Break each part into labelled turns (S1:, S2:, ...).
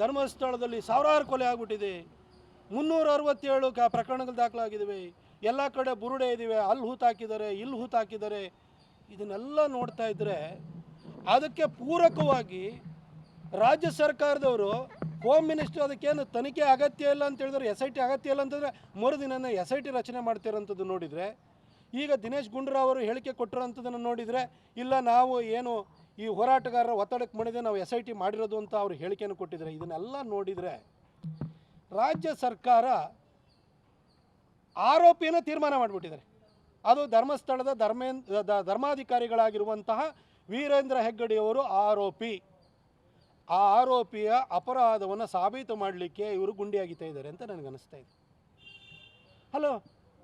S1: ಧರ್ಮಸ್ಥಳದಲ್ಲಿ ಸಾವಿರಾರು ಕೊಲೆ ಆಗ್ಬಿಟ್ಟಿದೆ. ಮುನ್ನೂರ ಅರವತ್ತೇಳು ಕ ಪ್ರಕರಣಗಳು ದಾಖಲಾಗಿದ್ದಾವೆ. ಎಲ್ಲ ಕಡೆ ಬುರುಡೆ ಇದ್ದೀವಿ ಅಲ್ಲಿ ಹೂತಾಕಿದ್ದಾರೆ ಇಲ್ಲಿ ಹೂತಾಕಿದ್ದಾರೆ ಇದನ್ನೆಲ್ಲ ನೋಡ್ತಾ ಇದ್ದರೆ ಅದಕ್ಕೆ ಪೂರಕವಾಗಿ ರಾಜ್ಯ ಸರ್ಕಾರದವರು ಹೋಮ್ ಮಿನಿಸ್ಟರ್ ಅದಕ್ಕೇನು ತನಿಖೆ ಅಗತ್ಯ ಇಲ್ಲ ಅಂತ ಹೇಳಿದ್ರೆ ಎಸ್ ಐ ಟಿ ಅಗತ್ಯ ಇಲ್ಲ ಅಂತಂದರೆ ಮರುದಿನ ಎಸ್ ಐ ಟಿ ರಚನೆ ಮಾಡ್ತಿರೋಂಥದ್ದು ನೋಡಿದರೆ, ಈಗ ದಿನೇಶ್ ಗುಂಡೂರಾವ್ ಅವರು ಹೇಳಿಕೆ ಕೊಟ್ಟಿರೋಂಥದ್ದನ್ನು ನೋಡಿದರೆ, ಇಲ್ಲ ನಾವು ಏನು ಈ ಹೋರಾಟಗಾರರ ಒತ್ತಡಕ್ಕೆ ಮಣಿದೆ ನಾವು ಎಸ್ ಐ ಟಿ ಮಾಡಿರೋದು ಅಂತ ಅವರು ಹೇಳಿಕೆಯನ್ನು ಕೊಟ್ಟಿದ್ದಾರೆ. ಇದನ್ನೆಲ್ಲ ನೋಡಿದರೆ ರಾಜ್ಯ ಸರ್ಕಾರ ಆರೋಪಿಯನ್ನು ತೀರ್ಮಾನ ಮಾಡಿಬಿಟ್ಟಿದ್ದಾರೆ. ಅದು ಧರ್ಮಸ್ಥಳದ ಧರ್ಮೇನ್, ದ- ಧರ್ಮಾಧಿಕಾರಿಗಳಾಗಿರುವಂತಹ ವೀರೇಂದ್ರ ಹೆಗ್ಗಡೆಯವರು ಆರೋಪಿ. ಆ ಆರೋಪಿಯ ಅಪರಾಧವನ್ನು ಸಾಬೀತು ಮಾಡಲಿಕ್ಕೆ ಇವರು ಗುಂಡಿ ಆಗಿತಾ ಇದ್ದಾರೆ ಅಂತ ನನಗನ್ನಿಸ್ತಾ ಇದೆ. ಹಲೋ,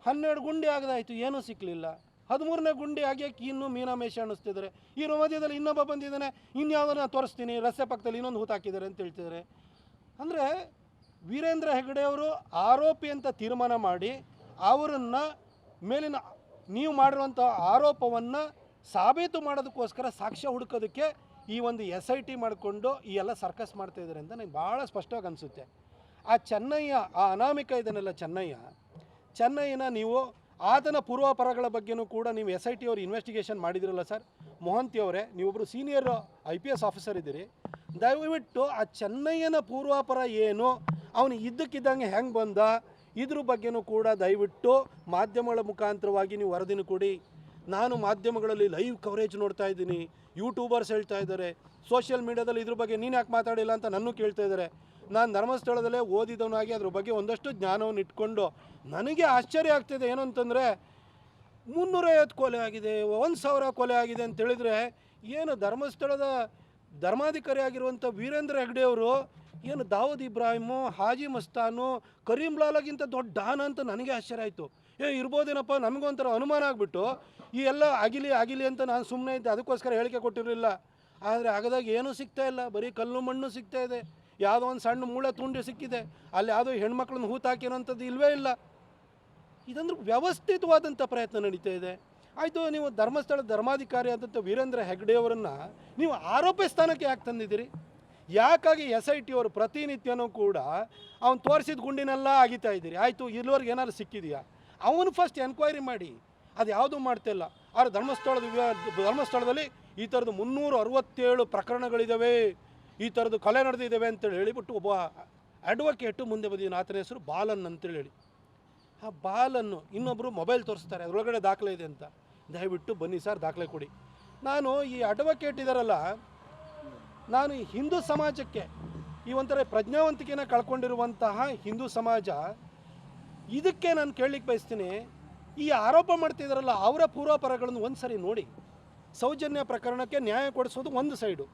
S1: ಹನ್ನೆರಡು ಗುಂಡಿ ಆಗದಾಯಿತು, ಏನೂ ಸಿಕ್ಕಲಿಲ್ಲ ಹದಿಮೂರನೇ ಗುಂಡಿ ಆಗ್ಯಾಕೆ ಇನ್ನೂ ಮೀನಾಮೇಷ ಅನ್ನಿಸ್ತಿದ್ದಾರೆ. ಈ ಮಧ್ಯದಲ್ಲಿ ಇನ್ನೊಬ್ಬ ಬಂದಿದ್ದಾನೆ, ಇನ್ಯಾವುದನ್ನ ತೋರಿಸ್ತೀನಿ, ರಸ್ತೆ ಪಕ್ಕದಲ್ಲಿ ಇನ್ನೊಂದು ಹೂತಾಕಿದ್ದಾರೆ ಅಂತ ಹೇಳ್ತಿದ್ದಾರೆ. ಅಂದರೆ ವೀರೇಂದ್ರ ಹೆಗಡೆ ಅವರು ಆರೋಪಿ ಅಂತ ತೀರ್ಮಾನ ಮಾಡಿ ಅವರನ್ನು ಮೇಲಿನ ನೀವು ಮಾಡಿರುವಂಥ ಆರೋಪವನ್ನು ಸಾಬೀತು ಮಾಡೋದಕ್ಕೋಸ್ಕರ ಸಾಕ್ಷ್ಯ ಹುಡುಕೋದಕ್ಕೆ ಈ ಒಂದು ಎಸ್ ಐ ಟಿ ಮಾಡಿಕೊಂಡು ಈ ಎಲ್ಲ ಸರ್ಕಸ್ ಮಾಡ್ತಾ ಇದ್ದಾರೆ ಅಂತ ನನಗೆ ಭಾಳ ಸ್ಪಷ್ಟವಾಗಿ ಅನಿಸುತ್ತೆ. ಆ ಚೆನ್ನಯ್ಯ, ಆ ಅನಾಮಿಕ ಇದನ್ನೆಲ್ಲ ಚೆನ್ನಯ್ಯ, ಚೆನ್ನಯ್ಯನ ನೀವು ಆತನ ಪೂರ್ವಾಪರಗಳ ಬಗ್ಗೆನೂ ಕೂಡ ನೀವು ಎಸ್ ಐ ಟಿ ಅವರು ಇನ್ವೆಸ್ಟಿಗೇಷನ್ ಮಾಡಿದಿರಲ್ಲ ಸರ್ ಮೊಹಂತಿ ಅವರೇ ನೀವೊಬ್ಬರು senior I P S officer ಇದ್ದೀರಿ. ದಯವಿಟ್ಟು ಆ ಚೆನ್ನಯ್ಯನ ಪೂರ್ವಾಪರ ಏನು, ಅವನು ಇದ್ದಕ್ಕಿದ್ದಂಗೆ ಹೆಂಗೆ ಬಂದ, ಇದ್ರ ಬಗ್ಗೆನೂ ಕೂಡ ದಯವಿಟ್ಟು ಮಾಧ್ಯಮಗಳ ಮುಖಾಂತರವಾಗಿ ನೀವು ವರದಿನ ಕೊಡಿ. ನಾನು ಮಾಧ್ಯಮಗಳಲ್ಲಿ ಲೈವ್ ಕವರೇಜ್ ನೋಡ್ತಾ ಇದ್ದೀನಿ. ಯೂಟ್ಯೂಬರ್ಸ್ ಹೇಳ್ತಾ ಇದ್ದಾರೆ. ಸೋಷಿಯಲ್ ಮೀಡಿಯಾದಲ್ಲಿ ಇದ್ರ ಬಗ್ಗೆ ನೀನು ಯಾಕೆ ಮಾತಾಡಿಲ್ಲ ಅಂತ ನನ್ನೂ ಕೇಳ್ತಾ ಇದ್ದಾರೆ ನಾನು ಧರ್ಮಸ್ಥಳದಲ್ಲೇ ಓದಿದವನಾಗಿ ಅದ್ರ ಬಗ್ಗೆ ಒಂದಷ್ಟು ಜ್ಞಾನವನ್ನು ಇಟ್ಕೊಂಡು ನನಗೆ ಆಶ್ಚರ್ಯ ಆಗ್ತಿದೆ ಏನಂತಂದರೆ ಮುನ್ನೂರೈವತ್ತು ಕೊಲೆ ಆಗಿದೆ, ಒಂದು ಸಾವಿರ ಕೊಲೆ ಆಗಿದೆ ಅಂತ ಹೇಳಿದರೆ ಏನು ಧರ್ಮಸ್ಥಳದ ಧರ್ಮಾಧಿಕಾರಿ ಆಗಿರುವಂಥ ವೀರೇಂದ್ರ ಹೆಗ್ಡೆಯವರು ಏನು ದಾವೂದ್ ಇಬ್ರಾಹಿಮು, ಹಾಜಿ ಮಸ್ತಾನು, ಕರೀಂ ಲಾಲಾಗಿಂತ ದೊಡ್ಡ ಡಾನ್ ಅಂತ ನನಗೆ ಆಶ್ಚರ್ಯ ಆಯಿತು. ಏ, ಇರ್ಬೋದೇನಪ್ಪ, ನಮಗೊಂಥರ ಅನುಮಾನ ಆಗಿಬಿಟ್ಟು ಈ ಎಲ್ಲ ಆಗಿಲಿ ಆಗಿಲಿ ಅಂತ ನಾನು ಸುಮ್ಮನೆ ಇದ್ದೆ, ಅದಕ್ಕೋಸ್ಕರ ಹೇಳಿಕೆ ಕೊಟ್ಟಿರಲಿಲ್ಲ. ಆದರೆ ಆಗದಾಗ ಏನೂ ಸಿಗ್ತಾ ಇಲ್ಲ. ಬರೀ ಕಲ್ಲು ಮಣ್ಣು ಸಿಗ್ತಾ ಇದೆ. ಯಾವುದೋ ಒಂದು ಸಣ್ಣ ಮೂಳೆ ತುಂಡಿ ಸಿಕ್ಕಿದೆ. ಅಲ್ಲಿ ಯಾವುದೋ ಹೆಣ್ಮಕ್ಳನ್ನ ಹೂತಾಕಿರೋಂಥದ್ದು ಇಲ್ಲವೇ ಇಲ್ಲ. ಇದಂದ್ರೆ ವ್ಯವಸ್ಥಿತವಾದಂಥ ಪ್ರಯತ್ನ ನಡೀತಾ ಇದೆ. ಆಯಿತು, ನೀವು ಧರ್ಮಸ್ಥಳ ಧರ್ಮಾಧಿಕಾರಿ ಆದಂಥ ವೀರೇಂದ್ರ ಹೆಗ್ಡೆಯವರನ್ನು ನೀವು ಆರೋಪಿ ಸ್ಥಾನಕ್ಕೆ ಯಾಕೆ ತಂದಿದ್ದೀರಿ? ಯಾಕಾಗಿ ಎಸ್ ಐ ಟಿ ಅವರು ಪ್ರತಿನಿತ್ಯನೂ ಕೂಡ ಅವನು ತೋರಿಸಿದ ಗುಂಡಿನೆಲ್ಲ ಅಗಿತಾ ಇದ್ದೀರಿ? ಆಯಿತು, ಇಲ್ಲಿವರೆಗೆ ಏನಾದ್ರು ಸಿಕ್ಕಿದೆಯಾ? ಅವನು ಫಸ್ಟ್ ಎನ್ಕ್ವೈರಿ ಮಾಡಿ. ಅದು ಯಾವುದೂ ಮಾಡ್ತಿಲ್ಲ. ಆದರೆ ಧರ್ಮಸ್ಥಳದ ಧರ್ಮಸ್ಥಳದಲ್ಲಿ ಈ ಥರದ್ದು ಮುನ್ನೂರ ಅರವತ್ತೇಳು ಪ್ರಕರಣಗಳಿದ್ದಾವೆ ಈ ಥರದ್ದು ಕಲೆ ನಡೆದಿದ್ದಾವೆ ಅಂತೇಳಿ ಹೇಳಿಬಿಟ್ಟು ಒಬ್ಬ ಅಡ್ವೊಕೇಟು ಮುಂದೆ ಬಂದಿದ್ದಾನೆ ಆತನ ಹೆಸರು ಬಾಲನ್ ಅಂತೇಳಿ ಹೇಳಿ. ಆ ಬಾಲನ್ನು ಇನ್ನೊಬ್ಬರು ಮೊಬೈಲ್ ತೋರಿಸ್ತಾರೆ. ಅದರೊಳಗಡೆ ದಾಖಲೆ ಇದೆ ಅಂತ. ದಯವಿಟ್ಟು ಬನ್ನಿ ಸರ್, ದಾಖಲೆ ಕೊಡಿ. ನಾನು ಈ ಅಡ್ವೊಕೇಟ್ ಇದ್ದಾರಲ್ಲ ನಾನು ಈ ಹಿಂದೂ ಸಮಾಜಕ್ಕೆ ಈ ಒಂಥರ ಪ್ರಜ್ಞಾವಂತಿಕೆಯನ್ನು ಕಳ್ಕೊಂಡಿರುವಂತಹ ಹಿಂದೂ ಸಮಾಜ, ಇದಕ್ಕೆ ನಾನು ಕೇಳಲಿಕ್ಕೆ ಬಯಸ್ತೀನಿ. ಈ ಆರೋಪ ಮಾಡ್ತಿದ್ದಾರಲ್ಲ ಅವರ ಪೂರ್ವಾಪರಗಳನ್ನು ಒಂದು ಸರಿ ನೋಡಿ. ಸೌಜನ್ಯ ಪ್ರಕರಣಕ್ಕೆ ನ್ಯಾಯ ಕೊಡಿಸೋದು ಒಂದು ಸೈಡು.